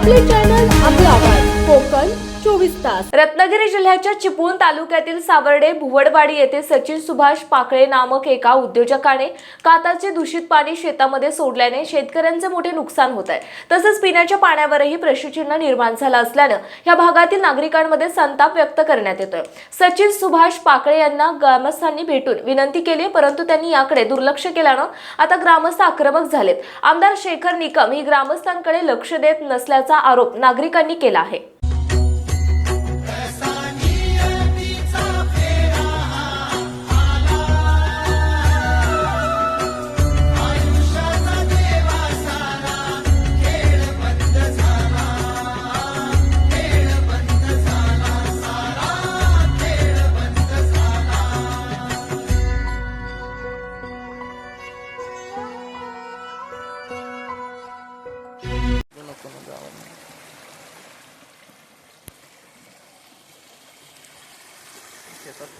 आपले चॅनल आपला आवाज. कोकण विश्वास रत्नागिरी जिल्ह्याच्या चिपळूण तालुक्यातील सावर्डे भुवडवाडी येथे सचिन सुभाष पाकळे नामक एका उद्योजकाने काताचे दूषित पाणी शेतामध्ये सोडल्याने शेतकऱ्यांचे मोठे नुकसान होत आहे. तसंच पिण्याच्या पाण्यावरही प्रश्नचिन्ह निर्माण झालं असल्यानं या भागातील नागरिकांमध्ये संताप व्यक्त करण्यात येतोय. सचिन सुभाष पाकळे यांना ग्रामस्थांनी भेटून विनंती केली परंतु त्यांनी याकडे दुर्लक्ष केल्यानं आता ग्रामस्थ आक्रमक झालेत. आमदार शेखर निकम ही ग्रामस्थांकडे लक्ष देत नसल्याचा आरोप नागरिकांनी केला आहे.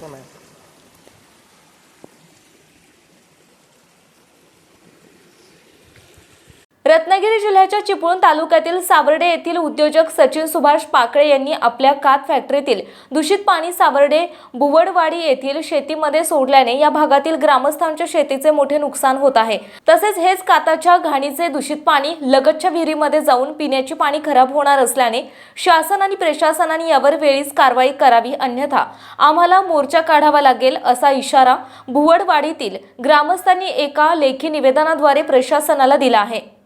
começa. रत्नागिरी जिल्ह्याच्या चिपळूण तालुक्यातील सावर्डे येथील उद्योजक सचिन सुभाष पाकळे यांनी आपल्या कात फॅक्टरीतील दूषित पाणी सावर्डे बुवडवाडी येथील शेतीमध्ये सोडल्याने या भागातील ग्रामस्थांच्या शेतीचे मोठे नुकसान होत आहे. तसेच हेच काताच्या घाणीचे दूषित पाणी लगतच्या विहिरीमध्ये जाऊन पिण्याचे पाणी खराब होणार असल्याने शासन आणि प्रशासनाने यावर वेळीच कारवाई करावी अन्यथा आम्हाला मोर्चा काढावा लागेल असा इशारा भुवडवाडीतील ग्रामस्थांनी एका लेखी निवेदनाद्वारे प्रशासनाला दिला आहे.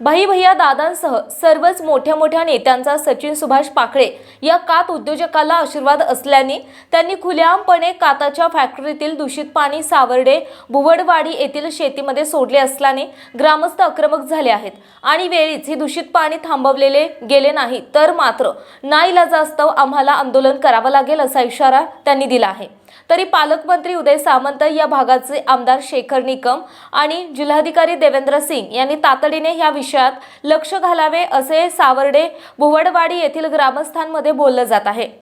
भाई भैया दादांसह सर्वच मोठ्या मोठ्या नेत्यांचा सचिन सुभाष पाखळे या कात उद्योजकाला आशीर्वाद असल्याने त्यांनी खुलेआमपणे काताच्या फॅक्टरीतील दूषित पाणी सावर्डे भुवडवाडी येथील शेतीमध्ये सोडले असल्याने ग्रामस्थ आक्रमक झाले आहेत आणि वेळीच ही दूषित पाणी थांबवलेले गेले नाही तर मात्र नाईलाजास्तव आम्हाला आंदोलन करावं लागेल असा इशारा त्यांनी दिला आहे. तरी पालकमंत्री उदय सामंत या भागाचे आमदार शेखर निकम आणि जिल्हाधिकारी देवेंद्र सिंग यांनी तातडीने या विषयात लक्ष घालावे असे सावर्डे भुवडवाडी येथील ग्रामस्थांमध्ये बोललं जात आहे.